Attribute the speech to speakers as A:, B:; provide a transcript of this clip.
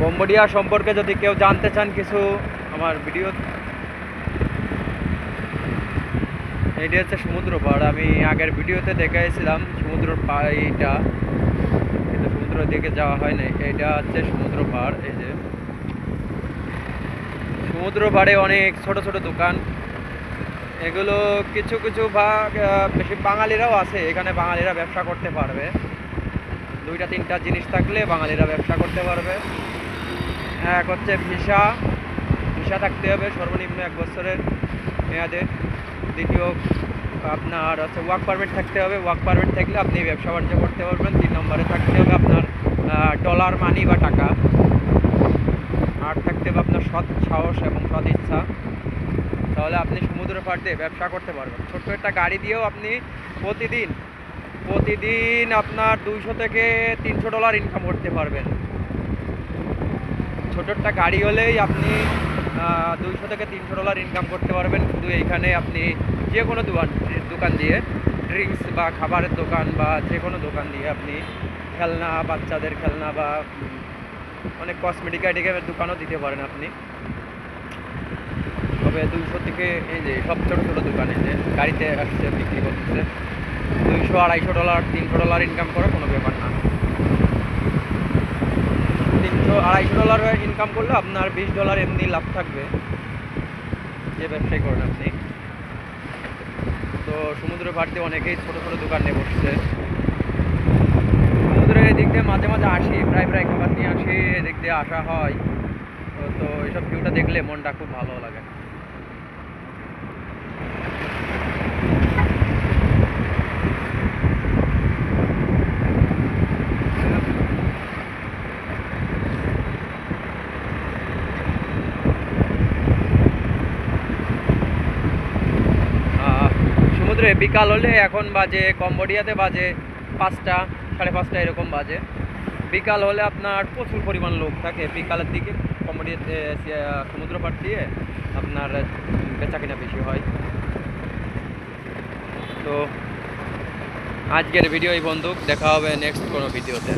A: Cambodia সম্পর্কে যদি কেউ জানতে চান কিছু, আমার ভিডিও এইটা হচ্ছে সমুদ্র পাড় আমি আগের ভিডিওতে দেখাইছিলাম সমুদ্র পাড়টা কিন্তু সমুদ্র দিকে যাওয়া হয় না এটা হচ্ছে সমুদ্র পাড় এই যে। সমুদ্র পাড়ে অনেক ছোট ছোট দোকান। এগুলো কিছু কিছু ভাগ বেশি বাঙালিরাও আছে। এখানে বাঙালিরা ব্যবসা করতে পারবে। দুইটা তিনটা জিনিস থাকলে বাঙালিরা ব্যবসা করতে পারবে। এক হচ্ছে ভিসা। ভিসা থাকতে হবে সর্বনিম্ন এক বছরের মেয়াদে। দ্বিতীয় আপনার হচ্ছে ওয়ার্ক পারমিট থাকতে হবে। ওয়ার্ক পারমিট থাকলে আপনি ব্যবসা বাণিজ্য করতে পারবেন। তিন নম্বরে থাকতে হবে আপনার ডলার মানি বা টাকা। আর থাকতে হবে আপনার সৎ সাহস এবং সৎ ইচ্ছা। তাহলে আপনি সমুদ্র পাড় দিয়ে ব্যবসা করতে পারবেন। ছোট্ট একটা গাড়ি দিয়েও আপনি প্রতিদিন প্রতিদিন আপনার দুইশো থেকে তিনশো ডলার ইনকাম করতে পারবেন। ছোট একটা গাড়ি হলেই আপনি দুইশো থেকে তিনশো ডলার ইনকাম করতে পারবেন। শুধু এইখানে আপনি যে কোনো দোকান দোকান দিয়ে ড্রিঙ্কস বা খাবারের দোকান বা যে কোনো দোকান দিয়ে আপনি খেলনা, বাচ্চাদের খেলনা বা অনেক কসমেটিক আইটেমের দোকানও দিতে পারেন আপনি। তবে দুইশো থেকে, এই যে সব ছোটো ছোটো দোকানে যে গাড়িতে আসছে, বিক্রি করতেছে, দুইশো আড়াইশো ডলার তিনশো ডলার ইনকাম করা কোনো ব্যাপার না। তিনশো আড়াইশো ডলার ইনকাম করলে আপনার বিশ ডলার এমনি লাভ থাকবে। যে ব্যবসায় করেন আপনি। তো সমুদ্র পাড় দিয়ে অনেকেই ছোটো ছোটো দোকান নিয়ে বসছে। সমুদ্রের এদিক দিয়ে মাঝে মাঝে আসি, প্রায় প্রায় খাবার নিয়ে আসি, এদিক দিয়ে আসা হয়। তো তো এইসব ভিউটা দেখলে মনটা খুব ভালো লাগে। সমুদ্রে বিকাল হলে এখন বাজে, কম্বোডিয়াতে বাজে পাঁচটা, সাড়ে পাঁচটা এরকম বাজে। বিকাল হলে আপনার প্রচুর পরিমাণ লোক থাকে। বিকালের দিকে কম্বোডিয়াতে সমুদ্র পাড় দিয়ে আপনার বেচা কিনা বেশি হয়। তো আজকের ভিডিও এই বন্ধু দেখা হবে নেক্সট কোনো ভিডিওতে।